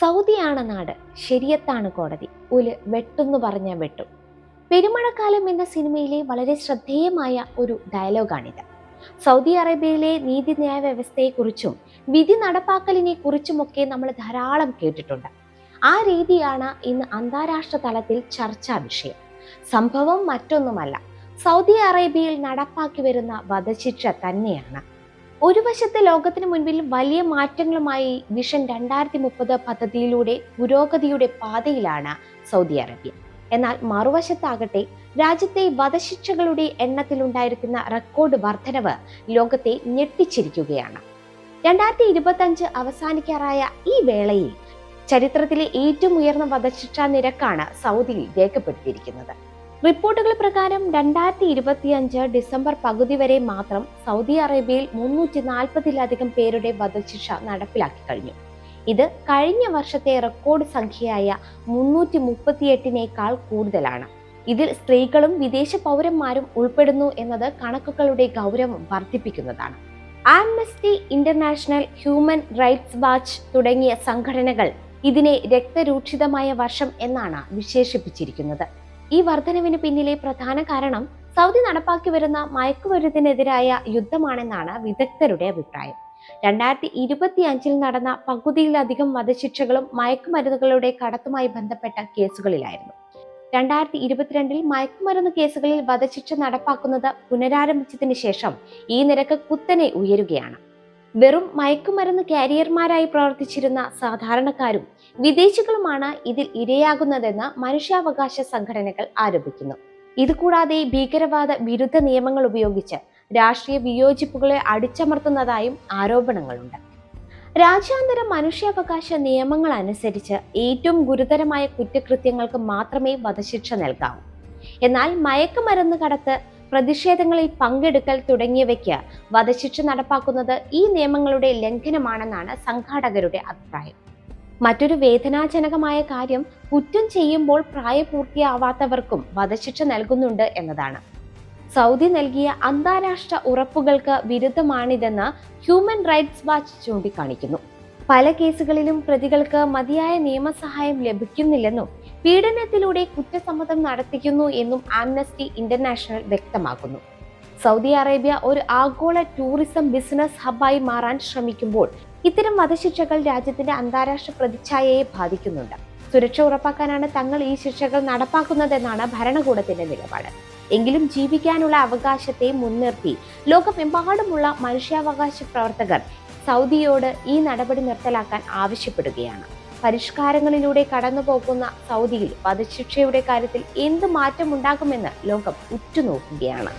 സൗദിയാണ് നാട്. ശരിയത്താണ് കോടതി. ഒരു വെട്ടെന്ന് പറഞ്ഞ വെട്ടു. പെരുമഴക്കാലം എന്ന സിനിമയിലെ വളരെ ശ്രദ്ധേയമായ ഒരു ഡയലോഗാണിത്. സൗദി അറേബ്യയിലെ നീതിന്യായ വ്യവസ്ഥയെക്കുറിച്ചും വിധി നടപ്പാക്കലിനെ കുറിച്ചുമൊക്കെ നമ്മൾ ധാരാളം കേട്ടിട്ടുണ്ട്. ആ രീതിയാണ് ഇന്ന് അന്താരാഷ്ട്ര തലത്തിൽ ചർച്ചാ വിഷയം. സംഭവം മറ്റൊന്നുമല്ല. സൗദി അറേബ്യയിൽ നടപ്പാക്കി വരുന്ന വധശിക്ഷ തന്നെയാണ്. ഒരു വശത്ത് ലോകത്തിന് മുൻപിൽ വലിയ മാറ്റങ്ങളുമായി വിഷൻ രണ്ടായിരത്തി മുപ്പത് പദ്ധതിയിലൂടെ പുരോഗതിയുടെ പാതയിലാണ് സൗദി അറേബ്യ. എന്നാൽ മറുവശത്താകട്ടെ രാജ്യത്തെ വധശിക്ഷകളുടെ എണ്ണത്തിലുണ്ടായിരിക്കുന്ന റെക്കോർഡ് വർധനവ് ലോകത്തെ ഞെട്ടിച്ചിരിക്കുകയാണ്. രണ്ടായിരത്തി ഇരുപത്തഞ്ച് അവസാനിക്കാറായ ഈ വേളയിൽ ചരിത്രത്തിലെ ഏറ്റവും ഉയർന്ന വധശിക്ഷാ നിരക്കാണ് സൗദിയിൽ രേഖപ്പെടുത്തിയിരിക്കുന്നത്. റിപ്പോർട്ടുകൾ പ്രകാരം രണ്ടായിരത്തി ഇരുപത്തിയഞ്ച് ഡിസംബർ പകുതി വരെ മാത്രം സൗദി അറേബ്യയിൽ മുന്നൂറ്റി നാൽപ്പതിലധികം പേരുടെ വധശിക്ഷ നടപ്പിലാക്കി കഴിഞ്ഞു. ഇത് കഴിഞ്ഞ വർഷത്തെ റെക്കോർഡ് സംഖ്യയായ മുന്നൂറ്റി മുപ്പത്തിയെട്ടിനേക്കാൾ കൂടുതലാണ്. ഇതിൽ സ്ത്രീകളും വിദേശ പൗരന്മാരും ഉൾപ്പെടുന്നു എന്നത് കണക്കുകളുടെ ഗൗരവം വർദ്ധിപ്പിക്കുന്നതാണ്. Amnesty International Human Rights Watch തുടങ്ങിയ സംഘടനകൾ ഇതിനെ രക്തരൂക്ഷിതമായ വർഷം എന്നാണ് വിശേഷിപ്പിച്ചിരിക്കുന്നത്. ഈ വർധനവിന് പിന്നിലെ പ്രധാന കാരണം സൗദി നടപ്പാക്കി വരുന്ന മയക്കുമരുന്നിനെതിരായ യുദ്ധമാണെന്നാണ് വിദഗ്ധരുടെ അഭിപ്രായം. രണ്ടായിരത്തി ഇരുപത്തി അഞ്ചിൽ നടന്ന പകുതിയിലധികം വധശിക്ഷകളും മയക്കുമരുന്നുകളുടെ കടത്തുമായി ബന്ധപ്പെട്ട കേസുകളിലായിരുന്നു. രണ്ടായിരത്തി ഇരുപത്തിരണ്ടിൽ മയക്കുമരുന്ന് കേസുകളിൽ വധശിക്ഷ നടപ്പാക്കുന്നത് പുനരാരംഭിച്ചതിന് ശേഷം ഈ നിരക്ക് കുത്തനെ ഉയരുകയാണ്. വെറും മയക്കുമരുന്ന് കാരിയർമാരായി പ്രവർത്തിച്ചിരുന്ന സാധാരണക്കാരും വിദേശികളുമാണ് ഇതിൽ ഇരയാകുന്നതെന്ന് മനുഷ്യാവകാശ സംഘടനകൾ ആരോപിക്കുന്നു. ഇതുകൂടാതെ ഭീകരവാദ വിരുദ്ധ നിയമങ്ങൾ ഉപയോഗിച്ച് രാഷ്ട്രീയ വിയോജിപ്പുകളെ അടിച്ചമർത്തുന്നതായും ആരോപണങ്ങളുണ്ട്. രാജ്യാന്തര മനുഷ്യാവകാശ നിയമങ്ങൾ അനുസരിച്ച് ഏറ്റവും ഗുരുതരമായ കുറ്റകൃത്യങ്ങൾക്ക് മാത്രമേ വധശിക്ഷ നൽകാവൂ. എന്നാൽ മയക്കുമരുന്ന് കടത്ത് പ്രതിഷേധങ്ങളിൽ പങ്കെടുക്കൽ തുടങ്ങിയവയ്ക്ക് വധശിക്ഷ നടപ്പാക്കുന്നത് ഈ നിയമങ്ങളുടെ ലംഘനമാണെന്നാണ് സംഘാടകരുടെ അഭിപ്രായം. മറ്റൊരു വേദനാജനകമായ കാര്യം കുറ്റം ചെയ്യുമ്പോൾ പ്രായപൂർത്തിയാവാത്തവർക്കും വധശിക്ഷ നൽകുന്നുണ്ട് എന്നതാണ്. സൗദി നൽകിയ അന്താരാഷ്ട്ര ഉറപ്പുകൾക്ക് വിരുദ്ധമാണിതെന്ന് ഹ്യൂമൻ റൈറ്റ്സ് വാച്ച് ചൂണ്ടിക്കാണിക്കുന്നു. പല കേസുകളിലും പ്രതികൾക്ക് മതിയായ നിയമസഹായം ലഭിക്കുന്നില്ലെന്നും പീഡനത്തിലൂടെ കുറ്റസമ്മതം നടത്തിക്കുന്നു എന്നും ആംനസ്റ്റി ഇന്റർനാഷണൽ വ്യക്തമാക്കുന്നു. സൗദി അറേബ്യ ഒരു ആഗോള ടൂറിസം ബിസിനസ് ഹബ്ബായി മാറാൻ ശ്രമിക്കുമ്പോൾ ഇത്തരം വധശിക്ഷകൾ രാജ്യത്തിന്റെ അന്താരാഷ്ട്ര പ്രതിച്ഛായയെ ബാധിക്കുന്നുണ്ട്. സുരക്ഷ ഉറപ്പാക്കാനാണ് തങ്ങൾ ഈ ശിക്ഷകൾ നടപ്പാക്കുന്നതെന്നാണ് ഭരണകൂടത്തിന്റെ നിലപാട്. എങ്കിലും ജീവിക്കാനുള്ള അവകാശത്തെ മുൻനിർത്തി ലോകമെമ്പാടുമുള്ള മനുഷ്യാവകാശ പ്രവർത്തകർ സൗദിയോട് ഈ നടപടി നിർത്തലാക്കാൻ ആവശ്യപ്പെടുകയാണ്. പരിഷ്കാരങ്ങളിലൂടെ കടന്നു പോകുന്ന സൗദിയിൽ വധശിക്ഷയുടെ കാര്യത്തിൽ എന്ത് മാറ്റമുണ്ടാകുമെന്ന് ലോകം ഉറ്റുനോക്കുകയാണ്.